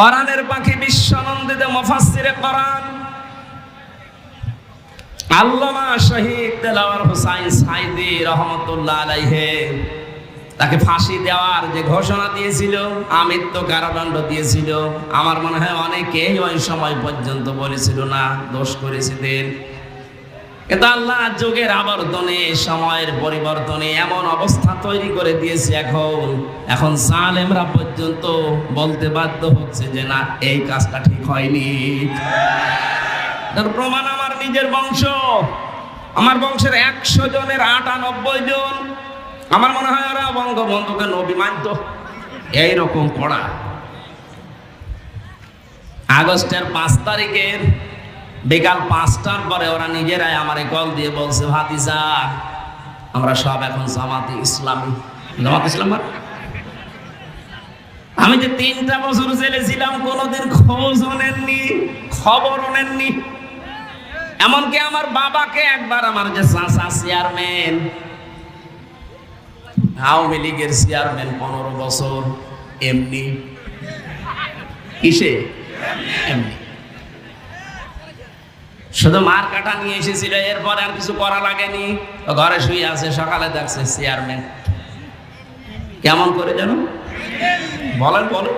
কোরআনের পাখি বিশ্বনন্দিত মুফাসসিরে কোরআন। আল্লামা শহীদ দেলাওয়ার হোসাইন সাইদি রহমতুল্লাহ আলাইহে, তাকে ফাঁসি দেওয়ার যে ঘোষণা দিয়েছিল, আমৃত্যু কারাদণ্ড দিয়েছিল, আমার মনে হয় অনেকেই ওই সময় পর্যন্ত বলেছিল, না, দোষ করেছিলেন কিন্তু আল্লাহ যুগের আবর্তনে, সময়ের পরিবর্তনে এমন অবস্থা তৈরি করে দিয়েছে এখন। এখন সালেমরা পর্যন্ত বলতে বাধ্য হচ্ছে যে, না, এই কাজটা ঠিক হয়নি। তার প্রমাণ আমার নিজের বংশ। আমার বংশের একশো জনের আটানব্বই জন। আমার মনে হয় ওরা বঙ্গবন্ধুকে নবী মানত। এইরকম পড়া আগস্টের পাঁচ তারিখের বিকাল পাঁচটার পরে ওরা নিজেরাই আমারে কল দিয়ে বলছে, ভাতিজা, আমরা সব এখন জামাতে ইসলামী। জামাত ইসলাম মানে? আমি যে তিনটা বছর জেলে ছিলাম, কোনোদিন খোঁজও নেননি, খবরও নেননি। এমনকি আমার বাবাকে একবার আমার যে চাচা চেয়ারম্যান, আওয়ামী লীগের চেয়ারম্যান পনেরো বছর, এমনি। কিসে? এমনি। শুধু মার কাটা নিয়ে এসেছিল, এরপর আর কিছু করা লাগেনি। ঘরে শুয়ে আছে, সকালে দেখছে চেয়ারম্যান কেমন করে জানো? বলেন বলেন।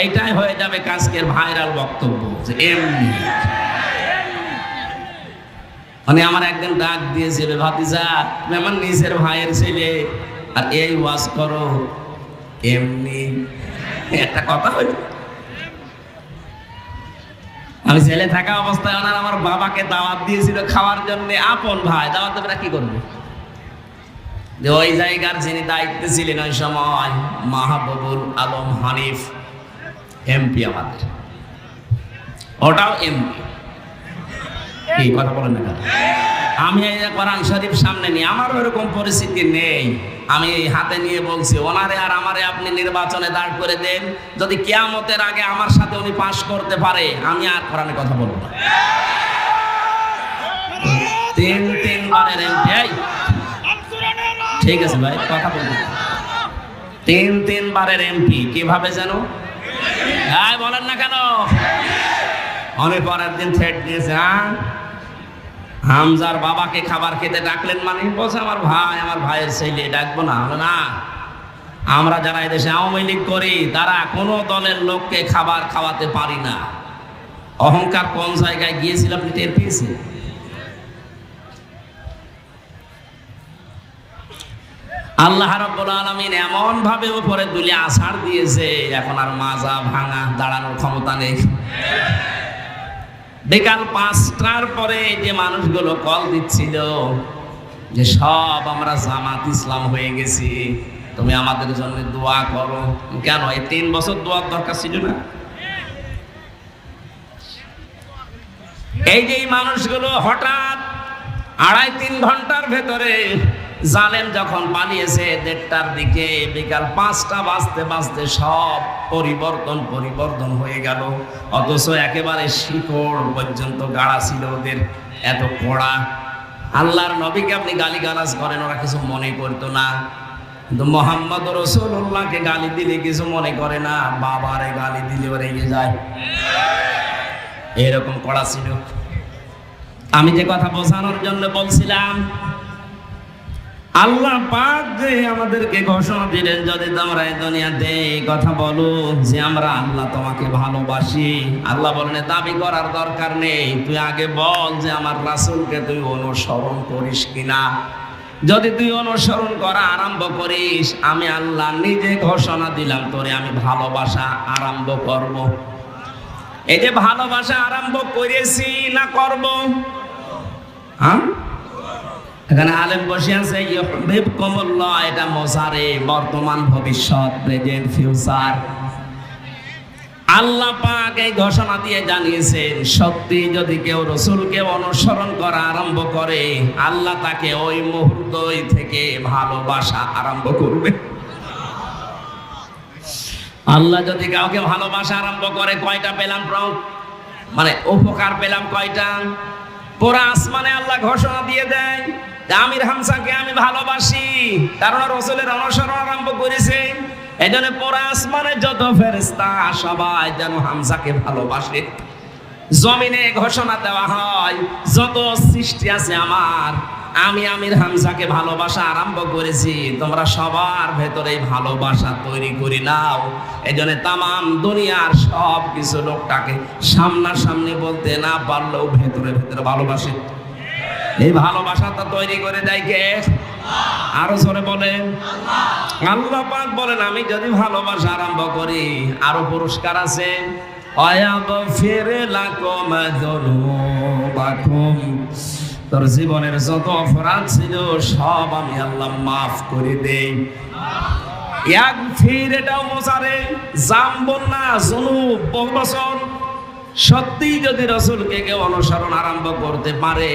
এইটাই হয়ে যাবে কাজকের ভাইরাল বক্তব্য, যে এমনি। মানে আমার একদিন ডাক দিয়েছিল, ভাতিজা, তুমি আমার নিজের ভাইয়ের ছেলে, আর এই ওয়াজ করো, এমনি। একটা কথা হইল। আমি ছেলে থাকা অবস্থায় ওনার আমার বাবাকে দাওয়াত দিয়েছিল খাওয়ার জন্য। আপন ভাই, দাওয়াত দেবে কি করবে? ওই জায়গার যিনি দায়িত্বে ছিলেন ওই সময় মাহবুবুল আলম হানিফ, এমপি আমাদের। ওটাও এমপি। কথা বলেন না? আমি এই যে কোরআন শরীফ সামনে নিয়ে আমার ওরকম পরিস্থিতি নেই। আমি এই হাতে নিয়ে বলছি, ওনারে আর আমারে আপনি নির্বাচনে দাঁড় করে দেন। যদি কেয়ামতের আগে আমার সাথে উনি পাশ করতে পারে, আমি আর কোরআনে কথা বলব না। তিন, তিনবারের এমপি ঠিক আছে ভাই, কথা বলব। তিন, তিনবারের এমপি, কীভাবে জানো হ্যাঁ বলেন না কেন? অনেক পরের দিন থ্রেট দিয়েছে হ্যাঁ? হামজার বাবাকে খাবার খেতে ডাকলেন মানে? বলছে, আমার ভাই, আমার ভাইয়ের ছেলে, ডাকবো না। হলো না, আমরা যারা এদেশে আওয়ামী লীগ করি, তারা কোনো দলের লোককে খাবার খাওয়াতে পারি না। অহংকার কোন জায়গায় গিয়েছিল আপনি টের পেয়েছেন? আল্লাহ রাব্বুল আলামিন এমন ভাবে উপরে দুলে আষাঢ় দিয়েছে, এখন আর মাজা ভাঙা দাঁড়ানোর ক্ষমতা নেই। বিকাল পাঁচটার পরে যে মানুষগুলো কল দিচ্ছিল যে সব আমরা জামাত ইসলাম হয়ে গেছি, তুমি আমাদের জন্য দোয়া করো। কেন? এই তিন বছর দোয়ার দরকার ছিল না? এই যে মানুষগুলো হঠাৎ আড়াই তিন ঘণ্টার ভেতরে জালেম যখন পালিয়েছে দেড়টার দিকে, বিকাল পাঁচটা বাজতে বাজতে সব পরিবর্তন পরিবর্তন হয়ে গেল। অথচ একেবারে শিকড় পর্যন্ত গাড়া ছিল ওদের এত কড়া আল্লাহর নবীকে আপনি গালি গালাজ করেন, ওরা কিছু মনে করতো না। কিন্তু মোহাম্মদ রসুল্লাহকে গালি দিলে কিছু মনে করে না, বাবারে গালি দিলে ওরা এগিয়ে যায়। এরকম কড়া ছিল। আমি যে কথা বোঝানোর জন্য বলছিলাম আল্লাহ পাক যে আমাদেরকে ঘোষণা দিলেন, যদি তোমরা এই দুনিয়াতে এই কথা বলো যে আমরা আল্লাহ তোমাকে ভালোবাসি। আল্লাহ বলেন দাবি করার দরকার নেই। তুই আগে বল যে আমার রাসূলকে তুই অনুসরণ করিস কিনা। যদি তুই অনুসরণ করা আরম্ভ করিস, আমি আল্লাহ নিজে ঘোষণা দিলাম, তোরে আমি ভালোবাসা আরম্ভ করব। এই যে ভালোবাসা আরম্ভ করেছি না করব? হ্যাঁ? এখানে আলেম বসে আছে ইউহিব কমুল্লাহ এটা মোসারে বর্তমান ভবিষ্যৎ, প্রেজেন্ট, ফিউচার। আল্লাহ পাক এই ঘোষণা দিয়ে জানিয়েছেন, সত্যি যদি কেউ রসুলকে অনুসরণ করা আরম্ভ করে, আল্লাহ তাকে ওই মুহূর্তই থেকে ভালোবাসা আরম্ভ করবে। আল্লাহ যদি কাউকে ভালোবাসা আরম্ভ করে, কয়টা পেলাম মানে উপকার পেলাম কয়টা? পুরা আসমানে আল্লাহ ঘোষণা দিয়ে দেয় আমির হামসাকে আমি ভালোবাসি। কারণ রসুলের অনুসরণ আরম্ভ করেছে। এই জন্য পরে আসমানে যত ফেরেস্তা সবাই যেন হামজাকে ভালোবাসে। জমিনে ঘোষণা দেওয়া হয়, যত সৃষ্টি আছে আমার, আমি আমির হামসাকে ভালোবাসা আরম্ভ করেছি। তোমরা সবার ভেতরে ভালোবাসা তৈরি করে নাও। এই জন্য তামাম দুনিয়ার সব কিছু লোকটাকে সামনাসামনি বলতে না পারলেও ভেতরে ভেতরে ভালোবাসে। এই ভালোবাসাটা তৈরি করে দেয় কে? আরও জোরে বলেন। আল্লাহ পাক বলেন, আমি যদি ভালোবাসা আরম্ভ করি, আরও পুরস্কার আছে? তোর জীবনের যত অপরাধ ছিল, সব আমি আল্লাহ মাফ করে দেই। এক ফির এটাও মোসারে জাম্বন না, জুনুব বহু বছর সত্যি যদি রসুলকে কেউ অনুসরণ আরম্ভ করতে পারে,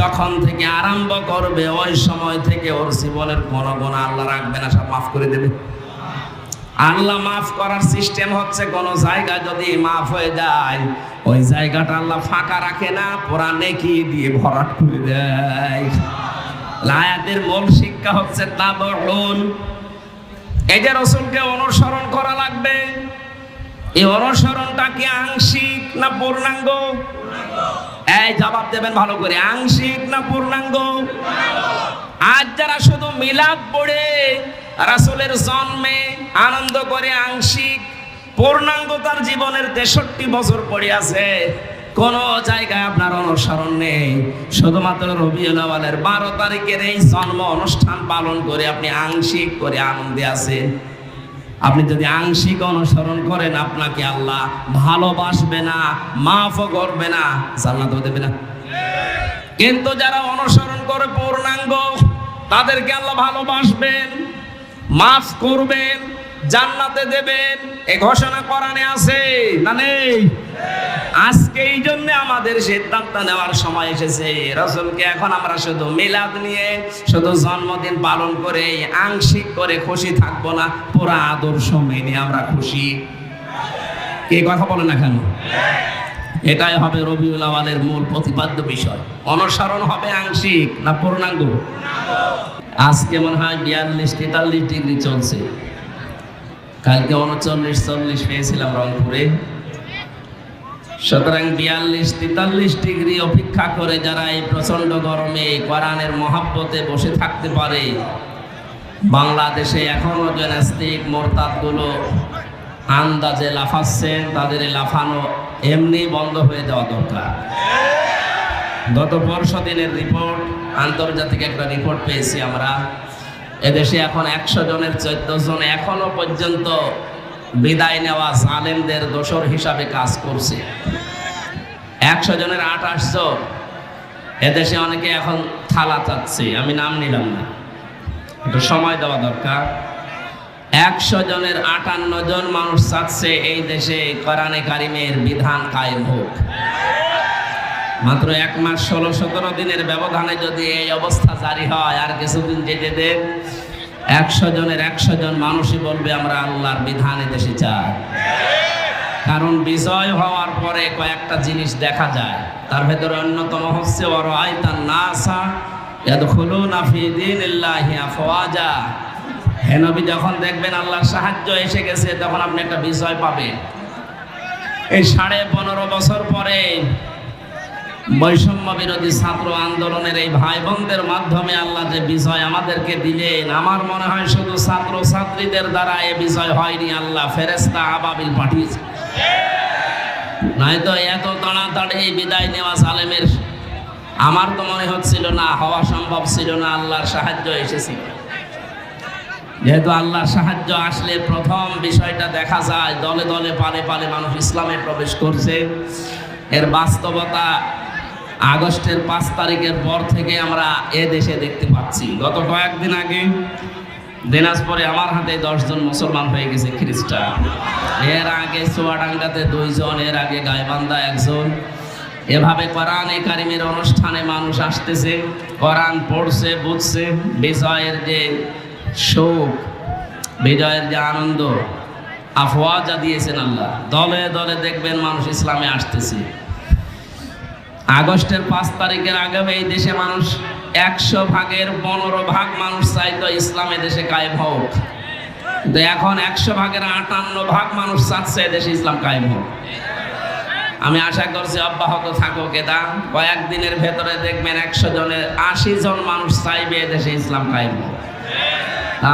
যখন থেকে আরম্ভ করবে, ওই সময় থেকে ওর জীবনের কোনো গুণ আল্লাহ রাখবে না, সব মাফ করে দেবে। আল্লাহ মাফ করার সিস্টেম হচ্ছে কোন জায়গা যদি মাফ হয়ে যায়, ওই জায়গাটা আল্লাহ ফাঁকা রাখে না পুরা নেকি দিয়ে ভরাট করে দেয়। লায়াতের মূল শিক্ষা হচ্ছে তাবরুন এই যে রসুলকে অনুসরণ করা লাগবে এই অনুসরণটা কি আংশিক না পূর্ণাঙ্গ? এই জবাব দেবেন ভালো করে, আংশিক না পূর্ণাঙ্গ? আজ যারা শুধু মিলাপ পড়ে, রাসুলের জন্মে আনন্দ করে আংশিক পূর্ণাঙ্গ তার জীবনের তেষট্টি বছর পড়ে আছে, কোন জায়গায় আপনার অনুসরণ নেই। শুধুমাত্র আওয়ালের বারো তারিখের এই জন্ম অনুষ্ঠান পালন করে আপনি আংশিক করে আনন্দে আছেন। আপনি যদি আংশিক অনুসরণ করেন, আপনাকে আল্লাহ ভালোবাসবে না মাফও করবে না জান্নাতও দেবে না। কিন্তু যারা অনুসরণ করে পূর্ণাঙ্গ, তাদেরকে আল্লাহ ভালোবাসবেন, মাফ করবেন, জান্নাতে দেবেন। এ ঘোষণা করানে আছে না নেই? জন্য আমাদের সিদ্ধান্ত নেওয়ার সময় এসেছে। রসুলকে এখন আমরা শুধু মিলাদ নিয়ে, শুধু জন্মদিন পালন করে, আংশিক করে খুশি থাকব না, পুরা আদর্শ মেনে আমরা খুশি। কে কথা বলে না কেন? এটাই হবে রবিউল আওয়ালের মূল প্রতিপাদ্য বিষয়। অনুসরণ হবে আংশিক না পূর্ণাঙ্গ? আজকে মনে হয় বিয়াল্লিশ, তেতাল্লিশ ডিগ্রি চলছে। কালকে উনচল্লিশ, চল্লিশ পেয়েছিলাম রংপুরে। সুতরাং বিয়াল্লিশ, তেতাল্লিশ ডিগ্রি অপেক্ষা করে যারা এই প্রচণ্ড গরমে কোরআনের মহাব্বতে বসে থাকতে পারে, বাংলাদেশে এখনও যে নাস্তিক মোরতাদগুলো আন্দাজে লাফাচ্ছেন, তাদের লাফানো এমনি বন্ধ হয়ে যাওয়া দরকার। গত পরশু দিনের রিপোর্ট, আন্তর্জাতিক একটা রিপোর্ট পেয়েছি আমরা। এদেশে এখন একশো জনের চোদ্দ জন এখনও পর্যন্ত বিদায় নেওয়া জালেমদের দোসর হিসাবে কাজ করছে। একশো জনের আঠাশ জন এদেশে অনেকে এখন থালা চাচ্ছে। আমি নাম নিলাম না। একটু সময় দেওয়া দরকার। একশো জনের আটান্ন জন মানুষ চাচ্ছে এই দেশে কোরআনে কারিমের বিধান কায়েম হোক। মাত্র এক মাস ষোলো সতেরো দিনের ব্যবধানে যদি এই অবস্থা জারি হয়, আর কিছুদিন যেতে দেন একশো জনের একশো জন মানুষই বলবে, আমরা আল্লাহর বিধান দেশে চাই। কারণ বিজয় হওয়ার পরে কয়েকটা জিনিস দেখা যায়। তার ভেতরে অন্যতম হচ্ছে ওর আয়তান নাসা ইয়াদখুলুনা ফি দীনিল্লাহি আফওয়াজা। হে নবী, যখন দেখবেন আল্লাহর সাহায্য এসে গেছে, তখন আপনি একটা বিজয় পাবেন। এই সাড়ে পনেরো বছর পরে বৈষম্য বিরোধী ছাত্র আন্দোলনের এই ভাই বোনদের মাধ্যমে আল্লাহ যে বিজয় আমাদেরকে দিলেন, আমার মনে হয় শুধু ছাত্র ছাত্রীদের দ্বারা এ বিজয় হয়নি, আল্লাহ ফেরেস্তা আবাবিল পাঠিয়েছে। নয়তো এত তাড়াতাড়ি এই বিদায় নেওয়া সালেমের আমার তো মনে হচ্ছিল না, হওয়া সম্ভব ছিল না, আল্লাহর সাহায্য এসেছিল যেহেতু আল্লাহর সাহায্য আসলে প্রথম বিষয়টা দেখা যায়, দলে দলে পালে পালে মানুষ ইসলামে প্রবেশ করছে। এর বাস্তবতা আগস্টের পাঁচ তারিখের পর থেকে আমরা এ দেশে দেখতে পাচ্ছি। গত কয়েকদিন আগে দিনাজপুরে আমার হাতে দশজন মুসলমান হয়ে গেছে খ্রিস্টান। এর আগে চুয়াডাঙ্গাতে দুইজন, এর আগে গাইবান্ধা একজন। এভাবে কোরআন কারিমের অনুষ্ঠানে মানুষ আসতেছে, কোরআন পড়ছে, বুঝছে, বিজয়ের যে শোক বিজয়ের যে আনন্দ, আফওয়াজা দিয়েছেন আল্লাহ। দলে দলে দেখবেন মানুষ ইসলামে আসতেছে। আগস্টের পাঁচ তারিখের আগে এই দেশে মানুষ একশো ভাগের পনেরো ভাগ মানুষ চাইতো ইসলামে দেশে কায়েম হোক। তো এখন একশো ভাগের আটান্ন ভাগ মানুষ চাচ্ছে দেশে ইসলাম কায়েম হোক। আমি আশা করছি অব্যাহত থাকুক এটা। কয়েকদিনের ভেতরে দেখবেন একশো জনের আশি জন মানুষ চাইবে দেশে ইসলাম কায়েম হোক।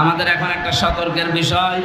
আমাদের এখন একটা সতর্কের বিষয়।